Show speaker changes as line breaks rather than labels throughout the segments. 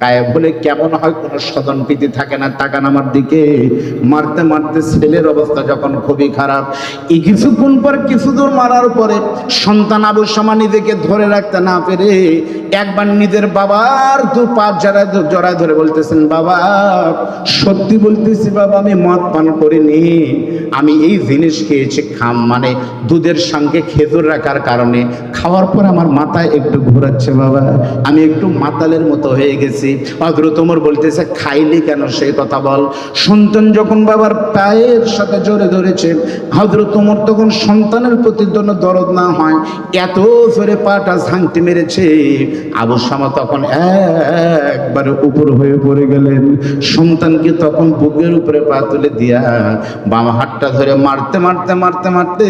গায়েব হলে কেমন হয়? কোনো স্বজন প্রীতি থাকে না। তাকান আমার দিকে। মারতে মারতে ছেলের অবস্থা যখন খুবই খারাপ। এই কিছুক্ষণ পর কিছু দূর মারার পরে সন্তান আবু সামা নিজেকে ধরে রাখতে না পেরে একবার নিজের বাবার দু পা জড়ায় জড়ায় ধরে বলতেছেন, বাবা, সত্যি বলতেছি বাবা, আমি মদ পান করিনি। আমি এই জিনিস খেয়েছি খাম। মানে দুধের সঙ্গে খেজুর রাখার কারণে। খাওয়ার পর আমার মাথায় একটু ঘোরাচ্ছে বাবা। আমি একটু মাতালের মতো হয়ে গেছি। হজরত ওমর বলতেছে, খাইলি কেন সেই কথা বল? সন্তান যখন বাবার পায়ের সাথে জোরে ধরেছে হজরত ওমর তখন সন্তানের প্রতি জন্য দরদ না হয়, এত জোরে পাটা ঝাংটি মেরেছে। আবু সামা তখন একবারে উপর হয়ে পড়ে গেলেন। সন্তানকে তখন বুকের উপরে পা তুলে দিয়া বাম হাতটা ধরে মারতে মারতে মারতে মারতে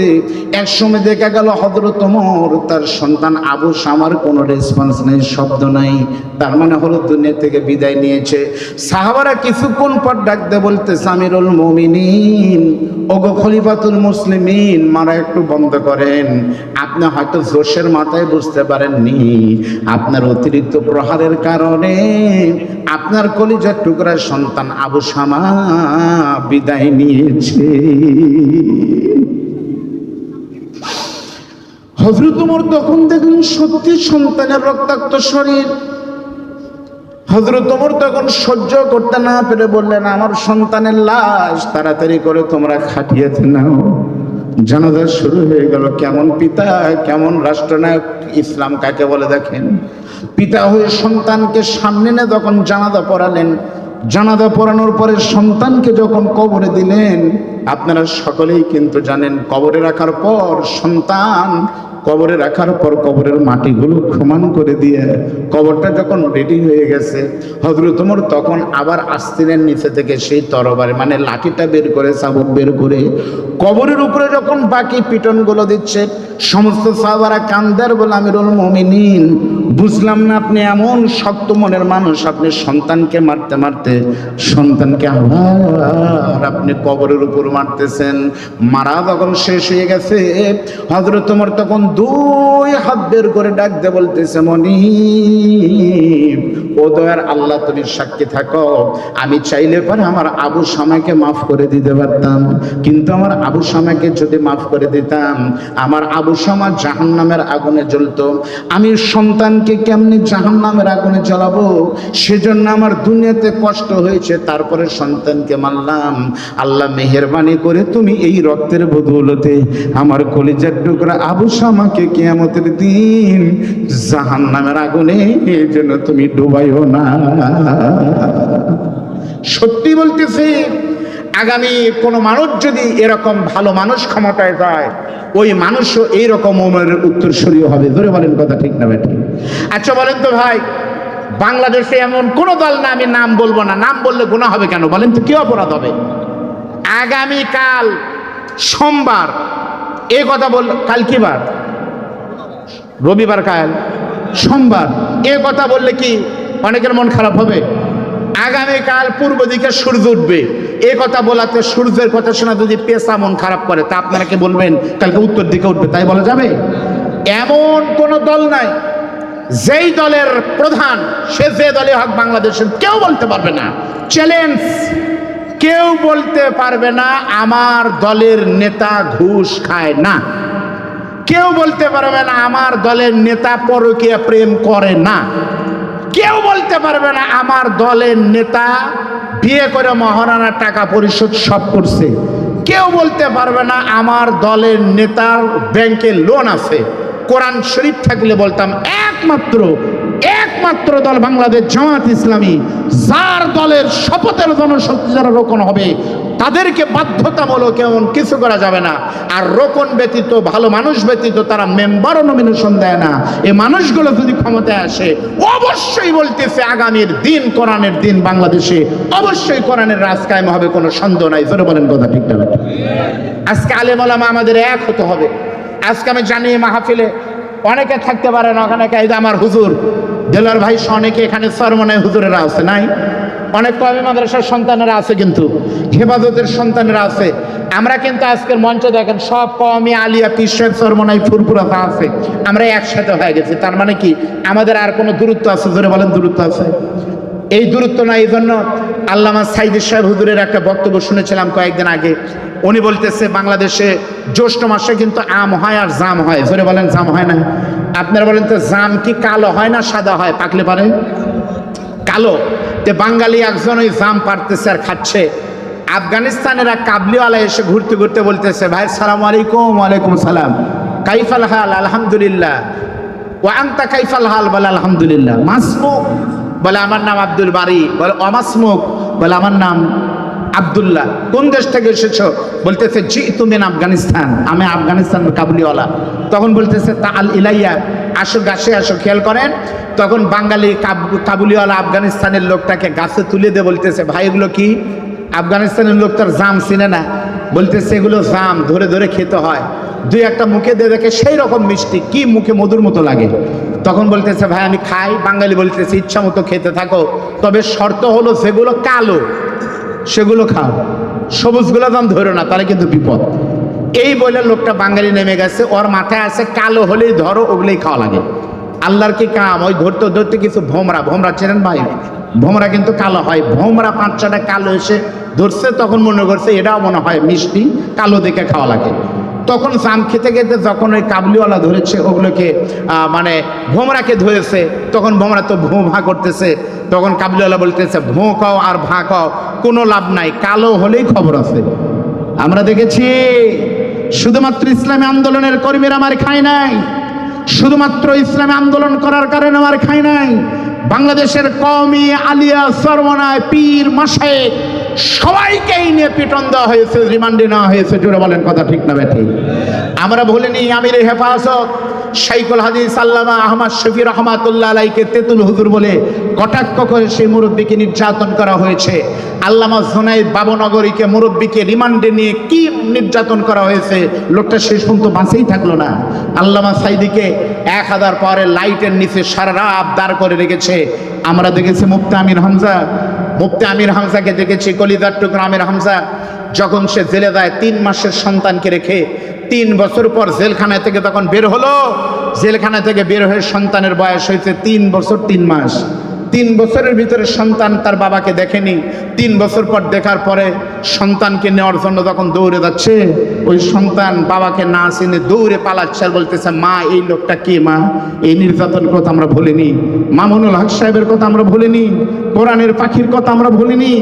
এক সময় দেখা গেল হজরত ওমর তার সন্তান আবু সামার কোনো রেসপন্স নেই, শব্দ নাই। তার মানে হলো দুনিয়া থেকে বিদায় নিয়েছে। সাহাবারা কিছুক্ষণ পর ডাকতে বলতে, সামিরুল মমিনিন, ওগো খলিফাতুল মুসলিমিন, মারা একটু বন্ধ করেন। আপনি হয়তো জোশের মাথায় বুঝতে পারেননি। আপনার অতিরিক্ত প্রহারের কারণে আপনার কলিজার টুকরার সন্তান আবু সামা বিদায় নিয়েছে। হজরত উমর তখন দেখুন সত্যি সন্তানের রক্তাক্ত শরীর। হজরত ওমর তখন সহ্য করতে না পেরে বললেন, আমার সন্তানের লাশ তাড়াতাড়ি করে তোমরা খাটিয়েতে নাও। জানাজা শুরু হয়ে গেল। কেমন পিতা, কেমন রাষ্ট্রনায়ক ইসলাম কাকে বলে দেখেন? পিতা হয়ে সন্তানকে সামনে নিয়ে যখন জানাজা পড়ালেন, জানাজা পড়ানোর পরে সন্তানকে যখন কবরে দিলেন, আপনারা সকলেই কিন্তু জানেন কবরে রাখার পর সন্তান কবরে রাখার পর কবরের মাটিগুলো সমান করে দিয়ে কবরটা যখন রেডি হয়ে গেছে হজরত তখন আবার আস্তিনের নিচে থেকে সেই তরবারে মানে লাঠিটা বের করে সাবুক বের করে কবরের উপরে যখন বাকি পিটনগুলো দিচ্ছে সমস্ত সাহাবারা কান্দার বলে আমিরুল মমিনিন। বুঝলাম না আপনি এমন শক্ত মনের মানুষ, আপনি সন্তানকে মারতে মারতে সন্তানকে আবার আপনি কবরের উপর মারতেছেন। মারা যখন শেষ হয়ে গেছে হজরত তোমার তখন দুই হাত বের করে ডাক দে বলতেছে মনি ও দয়ার আল্লাহ তুমি সাক্ষী থাকো। আমি চাইলে পরে আমার আবু সামাকে মাফ করে দিতে পারতাম, কিন্তু আমার আবু সামাকে যদি মাফ করে দিতাম, আমার আবু সামা জাহান নামের আগুনে জ্বলতো। আমি সন্তানকে কেমনি জাহান নামের আগুনে জ্বলাবো? সেজন্য আমার দুনিয়াতে কষ্ট হয়েছে, তারপরে সন্তানকে মানলাম। আল্লাহ মেহরবানি করে তুমি এই রক্তের বদৌলতে আমার কলিজার টুকরা আবু সামাকে কেয়ামতের দিন জাহান নামের আগুনে এই জন্য তুমি ডুবাইও না। সত্যি বলতেছি, আগামী কোনো মানুষ যদি এরকম ভালো মানুষ ক্ষমতায় যায় ওই মানুষও এইরকম ওমরের উত্তরসূরীয় হবে। ধরে বলেন কথা ঠিক না বেঠিক আচ্ছা বলেন তো ভাই, বাংলাদেশে এমন কোনো দল না, আমি নাম বলব না। নাম বললে গুণা হবে কেন? বলেন তো কি অপরাধ হবে? আগামীকাল সোমবার, এ কথা বল, কাল কি বার? রবিবার কাল। সোমবার, এ কথা বললে কি অনেকের মন খারাপ হবে? আগামীকাল পূর্ব দিকে সূর্য উঠবে। এ কথা বলাতে সূর্যের কথা শোনা যদি পেশা মন খারাপ করে, তা আপনারা কি বলবেন? কালকে উত্তর দিকে উঠবে, তাই বলা যাবে? এমন কোন দল নাই, যেই দলের প্রধান, সে যে দলে হক বাংলাদেশের কেউ বলতে পারবে না। চ্যালেঞ্জ কেউ বলতে পারবে না, আমার দলের নেতা ঘুষ খায় না। কেউ বলতে পারবে না, আমার দলের নেতা পরকীয়া প্রেম করে না। কেউ বলতে পারবে না, আমার দলের নেতা বিয়ে করে মহারানার টাকা পরিশোধ সব করছে। কেউ বলতে পারবে না আমার দলের নেতার ব্যাংকে লোন আছে। কোরআন শরীফ থাকলে বলতাম, একমাত্র একমাত্র দল বাংলাদেশ জামাত ইসলামী। যার দলের শপথের জনশক্তি যারা রোকন হবে, তাদেরকে বাধ্যতামূলক এমন কিছু করা যাবে না। আর রোকন ব্যতীত, ভালো মানুষ ব্যতীত তারা মেম্বারও নমিনেশন দেয় না। এ মানুষগুলো যদি ক্ষমতায় আসে, অবশ্যই বলতেছে আগামীর দিন, কোরআনের দিন বাংলাদেশে। অবশ্যই কোরআনের রাজ কায়েম হবে, কোনো সন্দেহ নাই। ধরে বলেন কথা ঠিক না আজকে আলেম ওলামা আমাদের এক হতে হবে। আজকে আমি জানি মাহফিলে অনেকে থাকতে পারে না ওখানে এই আমার হুজুর। দেলার ভাই অনেকে এখানে সরমনায় হুজুরেরা আছে, নাই? অনেক কবি মাদ্রাসার সন্তানেরা আছে কিন্তু, হেফাজতের সন্তানেরা আছে। আমরা কিন্তু আজকের মঞ্চে দেখেন সব কমি আলিয়া পিসের সরমনাই ফুরফুরাতা আছে। আমরা একসাথে হয়ে গেছি। তার মানে কি? আমাদের আর কোনো দূরত্ব আছে? ধরে বলেন দূরত্ব আছে। এই দূরত্ব না, এই জন্য আল্লামা সাইদ সাহেব হুজুরের একটা বক্তব্য শুনেছিলাম কয়েকদিন আগে। উনি বলতেছে, বাংলাদেশে জ্যৈষ্ঠ মাসে কিন্তু আম হয় আর জাম হয়। জোরে বলেন জাম হয় না? আপনারা বলেন তো, জাম কি কালো হয় না সাদা হয়? পাকলে পারে কালো। তে বাঙালি একজন ওই জাম পারতেছে আর খাচ্ছে। আফগানিস্তানের এক কাবলিওয়ালা এসে ঘুরতে ঘুরতে বলতেছে, ভাই, সালাম আলাইকুম ওয়ালাইকুম সালাম। কাইফাল হাল? আলহামদুলিল্লাহ। ও আংতা কাইফাল হাল? বলে, আলহামদুলিল্লাহ। মাসমুখ বলে, আমার নাম আব্দুল বারি। বলে অমাসমুক বলে, আমার নাম আব্দুল্লাহ, কোন দেশ থেকে এসেছ? বলতেছে, জি, তুমি আফগানিস্তান। আমি আফগানিস্তান কাবুলিওয়ালা। তখন বলতেছে, তা আল ইলাইয়া, আসো গাছে, আসো, খেয়াল করেন। তখন বাঙালি কাবুলিওয়ালা আফগানিস্তানের লোকটাকে গাছে তুলে দিয়ে বলতেছে, ভাই, এগুলো কি? আফগানিস্তানের লোক তার জাম চিনে না। বলতেছে, এগুলো জাম, ধরে ধরে খেতে হয়। দুই একটা মুখে দিয়ে দেখে সেই রকম মিষ্টি, কি মুখে মধুর মতো লাগে। তখন বলতেছে, ভাই, আমি খাই। বাঙালি বলতেছে, ইচ্ছা মতো খেতে থাকো। তবে শর্ত হলো সেগুলো কালো। সেগুলো খাও। সবুজগুলো দাম ধরো না, তাহলে কিন্তু বিপদ। এই বলে লোকটা বাঙালি নেমে গেছে, ওর মাথায় আছে কালো হলেই ধরো, ওগুলোই খাওয়া লাগে। আল্লাহর কি কাম? ওই ধরতে ধরতে কিছু ভোমরা ভোমরা চেনেন ভাই? ভোমরা কিন্তু কালো হয়। ভোমরা পাঁচ কালো এসে ধরছে, তখন মনে করছে এটাও মনে হয় মিষ্টি, কালো দেখে খাওয়া লাগে। তখন জাম খেতে খেতে যখন ওই কাবলিওয়ালা ধরেছে, ওগুলোকে মানে ভোমরাকে ধরেছে, তখন ভোমরা তো ভোঁ ভা করতেছে। তখন কাবলিওয়ালা বলতেছে, ভোঁ খাও আর ভা খাও, কোনো লাভ নাই, কালো হলেই খবর আছে। আমরা দেখেছি, শুধুমাত্র ইসলামী আন্দোলনের কর্মীরা আমার খায় নাই, শুধুমাত্র ইসলামী আন্দোলন করার কারণে আমার খায় নাই। বাংলাদেশের কমি আলিয়া সরমনায় পীর মাসায় সবাইকেই নিয়ে পিটন দেওয়া হয়েছে, রিমান্ডে নেওয়া হয়েছে, জোরে বলেন কথা ঠিক না ব্যাঠি আমরা ভুলিনি আমির হেফাজত শাইকুল হাদিস, আল্লামা আহমদ শফি রহমাতুল্লাহ আলাইকে তেতুল হুজুর বলে কটাক্ষ করে সেই মুরব্বীকে নির্যাতন করা হয়েছে। আল্লামা জোনাইদ বাবনগরীকে মুরব্বীকে রিমান্ডে নিয়ে কি নির্যাতন করা হয়েছে, লোকটা শেষ পর্যন্ত বাঁচেই থাকল না। আল্লামা সাইদিকে এক হাজার পরে লাইটের নিচে সারা রাত দাঁড় করে রেখেছে। আমরা দেখেছি মুফতি আমির হামজা মুফতি আমির হামসাকে দেখেছি কলিদার গ্রামের হামসা যখন সে জেলে দেয় তিন মাসের সন্তানকে রেখে তিন বছর পর জেলখানা থেকে তখন বের হলো। জেলখানা থেকে বের হয়ে সন্তানের বয়স হয়েছে তিন বছর তিন মাস। তিন বছরের ভিতরে সন্তান তার বাবাকে দেখেনি। তিন বছর পর দেখার পরে সন্তানকে নেওয়ার জন্য যখন দৌড়ে যাচ্ছে, ওই সন্তান বাবাকে না চিনে দৌড়ে পালাচ্ছে আর বলতেছে, মা, এই লোকটা কে মা? এই নির্যাতন কথা আমরা ভুলিনি। মামুনুল হক সাহেবের কথা আমরা ভুলিনি। কোরআনের পাখির কথা আমরা ভুলিনি।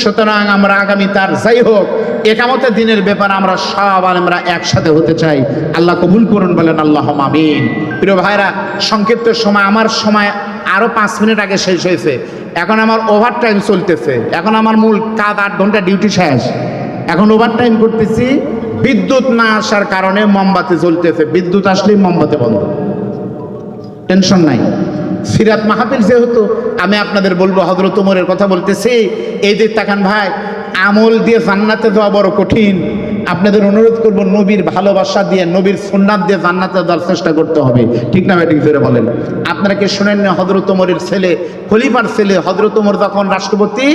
সুতরাং আমরা আগামী তার যাই হোক, একামতের দিনের ব্যাপারে আমরা সব আমরা একসাথে হতে চাই। আল্লাহ কবুল করুন বলেন আল্লাহ আমিন। প্রিয় ভাইরা, সংক্ষিপ্ত সময়, আমার সময় আরও পাঁচ মিনিট আগে শেষ হয়েছে। এখন আমার ওভার টাইম চলতেছে। এখন আমার মূল কাজ আট ঘণ্টা ডিউটি শেষ। এখন ওভার টাইম করতেছি। বিদ্যুৎ না আসার কারণে মোমবাতি জ্বলতেছে। বিদ্যুৎ আসলেই মোমবাতি বন্ধ। টেনশন নাই। সিরাত মাহাবিল যেহেতু, আমি আপনাদের বলব হজরত উমরের কথা বলতেছি। এই যে তাকান ভাই, আমল দিয়ে জান্নাতে দেওয়া বড় কঠিন। আপনাদের অনুরোধ করব নবীর ভালোবাসা দিয়ে, নবীর সুন্নাত দিয়ে জান্নাতে যাওয়ার চেষ্টা করতে হবে। ঠিক না ব্যাটিং জোরে বলেন। আপনারা কি শোনেন না হজরত উমরের ছেলে, খলিফার ছেলে হজরত উমর যখন রাষ্ট্রপতি,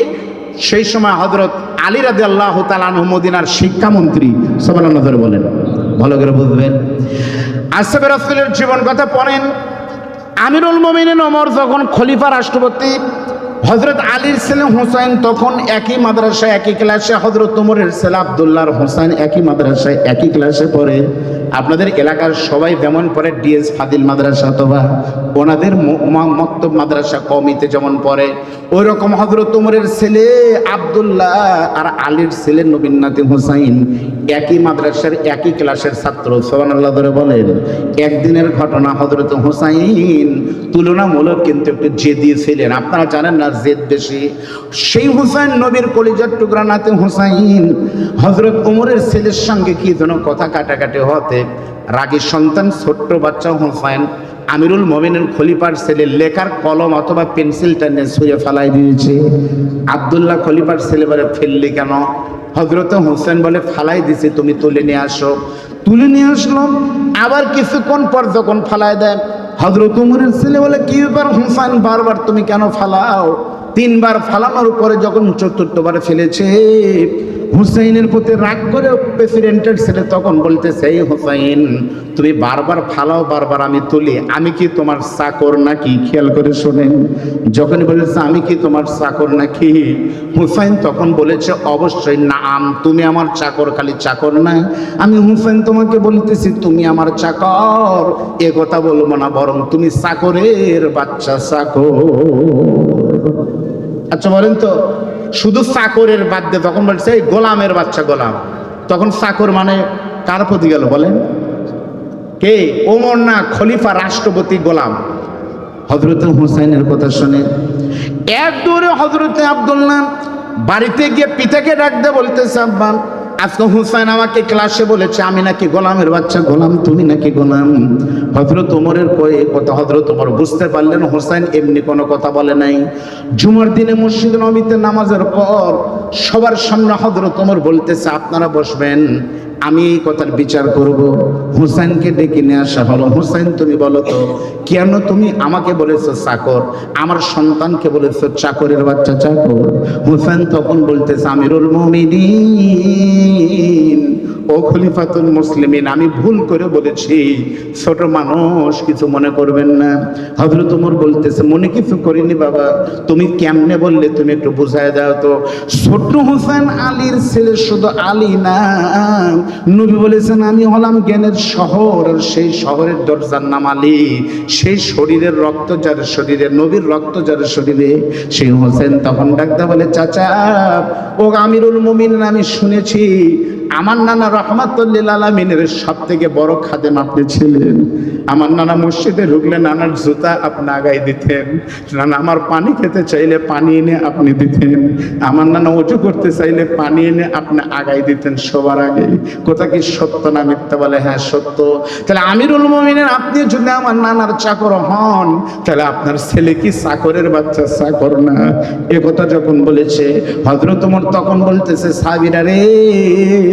সেই সময় হজরত আলী রাজি আল্লাহ তালানহ মদিনার শিক্ষামন্ত্রী। সবাই ধরে বলেন। ভালো করে বুঝবেন। আসবে রসুলের জীবন কথা পড়েন। আমিরুল মোমিনিন ওমর যখন খলিফা রাষ্ট্রপতি হজরত আলীর ছেলে হুসাইন তখন একই মাদ্রাসায়, একই ক্লাসে হজরত তোমরের ছেলে আবদুল্লাহর হুসাইন একই মাদ্রাসায়, একই ক্লাসে পড়ে। আপনাদের এলাকার সবাই যেমন পড়ে ডিএস ফাদিল মাদ্রাসা অথবা ওনাদের মক্তব মাদ্রাসা কমিতে যেমন পড়ে ওই রকম হজরত ওমরের ছেলে আবদুল্লাহ আর আলীর ছেলে নবীন নাতি হোসাইন একই মাদ্রাসার, একই ক্লাসের ছাত্র। সোহান আল্লাহ ধরে বলেন, একদিনের ঘটনা হজরত হোসাইন তুলনামূলক কিন্তু একটু জেদি ছিলেন। আপনারা জানেন না জেদ বেশি? সেই হুসাইন নবীর কলিজার টুকরা নাতে হোসাইন হজরত ওমরের ছেলের সঙ্গে কি যেন কথা কাটাকাটি হতে রাগী সন্তান, ছোট্ট বাচ্চা হোসাইন আমিরুল মমিনের খলিফার ছেলে লেখার কলম অথবা পেন্সিলটা নিয়ে ছুঁয়ে ফেলাই দিয়েছে। আবদুল্লাহ খলিফার ছেলে বলে, ফেললি কেন? হজরত হোসেন বলে, ফালাই দিছে, তুমি তুলে নিয়ে আসো। তুলে নিয়ে আসলাম, আবার কিছুক্ষণ পর যখন ফালাই দেয় হজরত উমরের ছেলে বলে, কি ব্যাপার হোসেন, বারবার তুমি কেন ফালাও? তিনবার ফালানোর পরে যখন চতুর্থবার ফেলেছে, হুসাইনের প্রতি রাগ করে প্রেসিডেন্টের ছেলে তখন বলতেছে, এই হুসাইন, তুমি বারবার ফালাও, বারবার আমি তুলি। আমি কি তোমার চাকর নাকি? খেয়াল করে শোনেন। যখন বলেছে, আমি কি তোমার চাকর নাকি? হুসাইন তখন বলেছে, অবশ্যই না আম তুমি আমার চাকর, খালি চাকর না। আমি হুসাইন তোমাকে বলতেছি, তুমি আমার চাকর। এ কথা বলব না, বরং তুমি চাকরের বাচ্চা চাকর। আচ্ছা বলেন তো শুধু চাকরের বাদ দিয়ে তখন বলছে এই গোলামের বাচ্চা গোলাম তখন চাকর মানে কার প্রতি গেল বলেন? কে? ওমর না খলিফা রাষ্ট্রপতি গোলাম? হজরত হুসাইনের কথা শুনে। এক দূরে হজরতে আবদুল্লাহ বাড়িতে গিয়ে পিতাকে ডাক ডাকতে বলতেছে আব্বা আজকে হুসাইন আমাকে ক্লাসে বলেছে, আমি নাকি গোলামের বাচ্চা, গোলাম, তুমি নাকি গোলাম? হজরত ওমরের কয়ে কথা হজরত ওমর বুঝতে পারলেন, হুসাইন এমনি কোনো কথা বলে নাই। জুমার দিনে মসজিদ নবীতে নামাজের পর সবার সামনে হজরত ওমর বলতেছে, আপনারা বসবেন আমি এই কথার বিচার করব। হুসাইনকে ডেকে নিয়ে আসা হলো। হুসাইন, তুমি বলো তো, কেন তুমি আমাকে বলেছ চাকর? আমার সন্তানকে বলেছ চাকরের বাচ্চা চাকর। হুসাইন তখন বলতেছে, আমিরুল মুমিনিন। ও খলিফাতুল মুসলিমিন, আমি ভুল করে বলেছি। ছোট মানুষ কিছু মনে করবেন না। হজরত উমর বলতেছে, মনে কিছু করিনি বাবা। তুমি কেমনে বললে? তুমি একটু বুঝায় দাও তো। ছোট হোসেন আলীর ছেলে শুধু আলী না, নবী বলেছেন, আমি হলাম জ্ঞানের শহর, আর সেই শহরের দরজার নাম আলী। সেই শরীরের রক্ত যার শরীরে, নবীর রক্ত যার শরীরে। সেই হোসেন তখন ডাকতে বলে, চাচা, ও আমিরুল মুমিন আমি শুনেছি আমার নানা রহমাতুল্লিল আলমিনের সব থেকে বড় খাদেম আপনি ছিলেন। আমার নানা মসজিদে ঢুকলে নানার জুতা আপনি আগাই দিতেন। নানা আমার পানি খেতে চাইলে পানি এনে আপনি দিতেন। আমার নানা উঁচু করতে চাইলে পানি এনে আপনি আগাই দিতেন সবার আগে। কোথা কি সত্য না মিথ্যা বলে? হ্যাঁ সত্য। তাহলে আমিরুল মমিনের আপনি যদি আমার নানার চাকর হন, তাহলে আপনার ছেলে কি চাকরের বাচ্চা? চাকর না। এ কথা যখন বলেছে হজরত তখন বলতেছে সাবিরা রে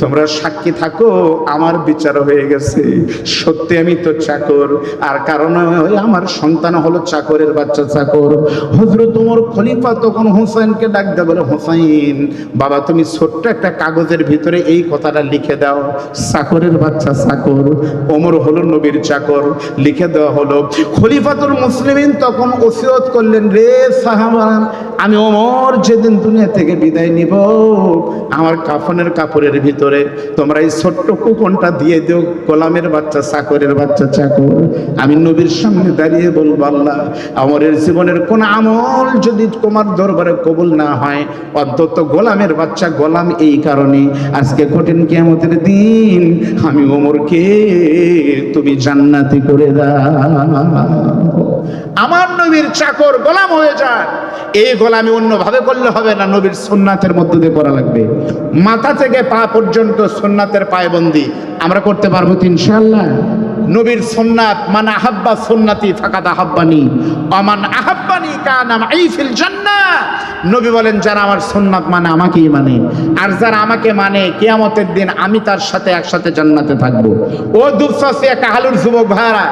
তোমরা সাক্ষী থাকো, আমার বিচার হয়ে গেছে। সত্যি আমি তো চাকর, আর কারণ আমার সন্তান হলো চাকরের বাচ্চা চাকর। হজরত ওমর খলিফা তখন হুসাইনকে ডাক দেয় হুসাইন, বাবা, তুমি ছোট্ট একটা কাগজের ভিতরে এই কথাটা লিখে দাও। চাকরের বাচ্চা চাকর, ওমর হলো নবীর চাকর। লিখে দেওয়া হলো, খলিফাতুল মুসলিমিন তখন ওসিয়ত করলেন, রে সাহাবান আমি ওমর যেদিন দুনিয়া থেকে বিদায় নিব, আমার কাফনের কাপড়ের ভিতরে, তোমরা এই ছোট্ট কুপনটা দিয়ে দিও, গোলামের বাচ্চা, চাকরের বাচ্চা, চাকর। আমি নবীর সামনে দাঁড়িয়ে বলব, আল্লাহ আমরের জীবনের কোন আমল যদি তোমার দরবারে কবুল না হয়, অন্তত গোলামের বাচ্চা, গোলাম এই কারণে। আজকে কঠিন কিয়ামতের দিন, আমি ওমরকে তুমি জান্নাতি করে দাও। আমার নবীর চাকর গোলাম হয়ে যায় এই গোলামি অন্যভাবে করলে হবে না, নবীর সুন্নাতের মধ্য দিয়ে করা লাগবে। মাথা থেকে পা পর্যন্ত সুন্নাতের পায়বন্দি। আমরা করতে পারব তো ইনশাল্লাহ নবীর সুন্নাত মানে আহাব্বা সুন্নাতি ফাকাত আহাব্বানি। অমান আহাব্বানি কানাম নবী বলেন, যারা আমার সুন্নাত মানে আমাকেই মানে। আর যারা আমাকে মানে কেয়ামতের দিন আমি তার সাথে একসাথে জান্নাতে থাকব। ও দুঃসাসিয়া কাহালুর যুবক ভাইরা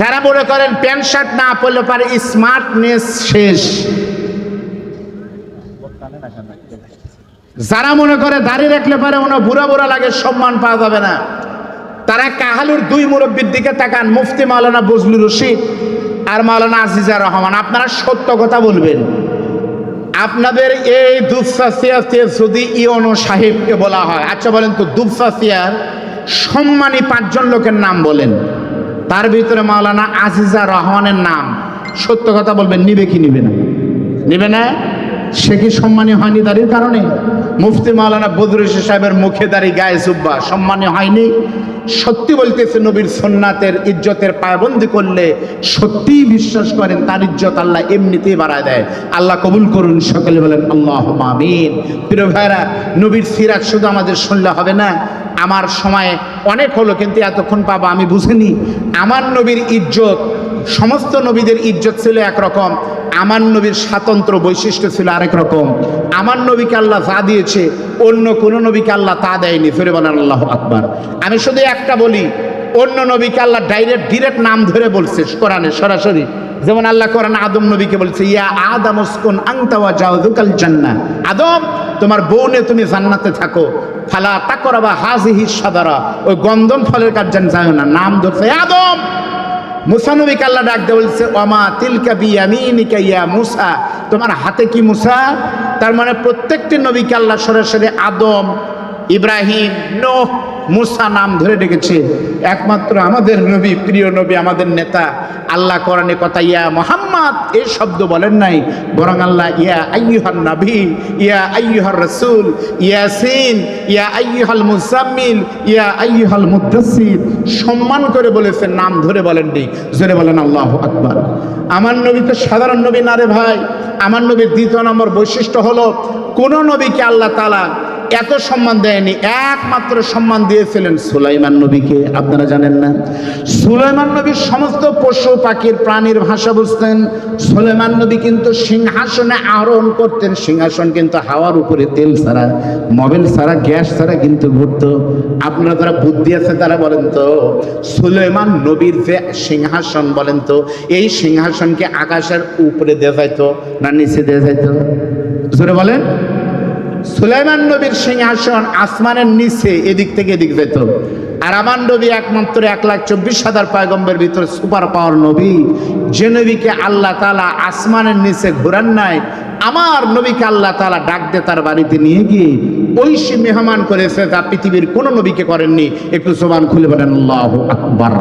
যারা মনে করেন প্যান্ট শার্ট না পরলে পারে স্মার্টনেস শেষ। যারা মনে করে দাঁড়িয়ে রাখলে পারে ওনা বুড়া বুড়া লাগে, সম্মান পাওয়া যাবে না। তারা কাহালুর দুই মুরব্বীর দিকে তাকান, মুফতি মাওলানা বজলুর রশিদ আর মাওলানা আজিজা রহমান। আপনারা সত্য কথা বলবেন। আপনাদের এই দুপসাসিয়াতে যদি ইয়নো সাহেবকে বলা হয় আচ্ছা বলেন তো দুপসাসিয়ার সম্মানী পাঁচজন লোকের নাম বলেন। তার ভিতরে মাওলানা আজিজা রহমানের নাম। সত্য কথা বলবেন, নিবে কি নিবে না? নিবে না? সে কি সম্মানী হয়নি দাঁড়ির কারণে? মুফতি মাওলানা বদরুল সাহেবের মুখে দাঁড়ি গায়ে জুব্বা। সম্মানী হয়নি। সত্যি বলতেছে, নবীর সোননাথের ইজ্জতের পায়বন্দি করলে সত্যিই বিশ্বাস করেন, তার ইজ্জত আল্লাহ এমনিতেই বাড়ায় দেয়। আল্লাহ কবুল করুন সকলে বলেন আল্লাহ আমিন। প্রিয় ভাইরা নবীর সিরাজ শুধু আমাদের শুনলে হবে না, আমার সময়ে অনেক হলো, কিন্তু এতক্ষণ পাবো আমি বুঝিনি। আমার নবীর ইজ্জত, সমস্ত নবীদের ইজ্জত ছিল একরকম। আমার নবীর স্বাতন্ত্র বৈশিষ্ট্য ছিল আরেক রকম। আমার নবীকে আল্লাহ যা দিয়েছে, অন্য কোনো নবীকে আল্লাহ তা দেয়নি। ফিরে বলেন, আল্লাহ আকবার। আমি শুধু একটা বলি, অন্য নবীকে আল্লাহ ডাইরেক্ট ডিরেক্ট নাম ধরে বলছে কোরআনে সরাসরি। যেমন আল্লাহ কোরআন আদম নবীকে বলছে, ইয়া আদম উসকুন আংতা ওয়া জাউদুকাল জান্নাহ। আদম, তোমার বউনে তুমি জান্নাতে থাকো। ফালা তাকরাবা হাজিহি সাদারা। ওই গন্ধম ফলের কাজ যায় না, নাম ধরছে, আদম মুসা নবীকে আল্লাহ ডাক দিয়ে বলছে ওমা তিলকা বিয়ামিনিকা ইয়া মুসা। তোমার হাতে কি মুসা? তার মানে প্রত্যেকটি নবীকে আল্লাহ সরাসরি আদম, ইব্রাহিম, নোহ মুসা নাম ধরে ডেকেছে। একমাত্র আমাদের নবী, প্রিয় নবী, আমাদের নেতা। আল্লাহ কোরআনে কথা, ইয়া মোহাম্মদ এই শব্দ বলেন নাই। বরং আল্লাহ, ইয়া আইয়ুহার নবী, ইয়া আইয়ুহার রসুল ইয়াসিন ইয়া আইয়ুহাল মুজাম্মিল ইয়া আইয়ুহাল মুদাসসির। সম্মান করে বলেছেন, নাম ধরে বলেননি জোরে বলেন, আল্লাহ আকবার। আমার নবী তো সাধারণ নবী না রে ভাই। আমার নবীর দ্বিতীয় নম্বর বৈশিষ্ট্য হলো, কোন নবীকে আল্লাহ তালা এত সম্মান দেয়নি, একমাত্র সম্মান দিয়েছিলেন সুলাইমান নবীকে, আপনারা জানেন না? সুলাইমান নবীর সমস্ত পশু পাখির প্রাণীর ভাষা বুঝতেন, সুলাইমান নবী কিন্তু সিংহাসনে আরোহণ করতেন, সিংহাসন কিন্তু হাওয়ার উপরে তেল ছাড়া, মোবিল ছাড়া, গ্যাস ছাড়া কিন্তু ঘুরতো। আপনারা যারা বুদ্ধি আছে তারা বলেন তো সুলেমান নবীর যে সিংহাসন বলেন তো, এই সিংহাসনকে আকাশের উপরে দেওয়া যাইতো না নিচে দেওয়া যাইতো বলেন। সুলাইমান নবীর সিংহাসন আসমানের নিচে, এদিক থেকে এদিক যেত আর আমার নবী একমাত্র এক লাখ চব্বিশ হাজার পায়গম্বের ভিতরে সুপার পাওয়ার নবী। যে নবীকে আল্লাহ তালা আসমানের নিচে ঘোরান নাই, আমার নবীকে আল্লাহ তালা ডাক দিয়ে তার বাড়িতে নিয়ে গিয়ে ঐশী মেহমান করেছে তা পৃথিবীর কোনো নবীকে করেননি। একটু জবান খুলে বলেন, আল্লাহ আকবার।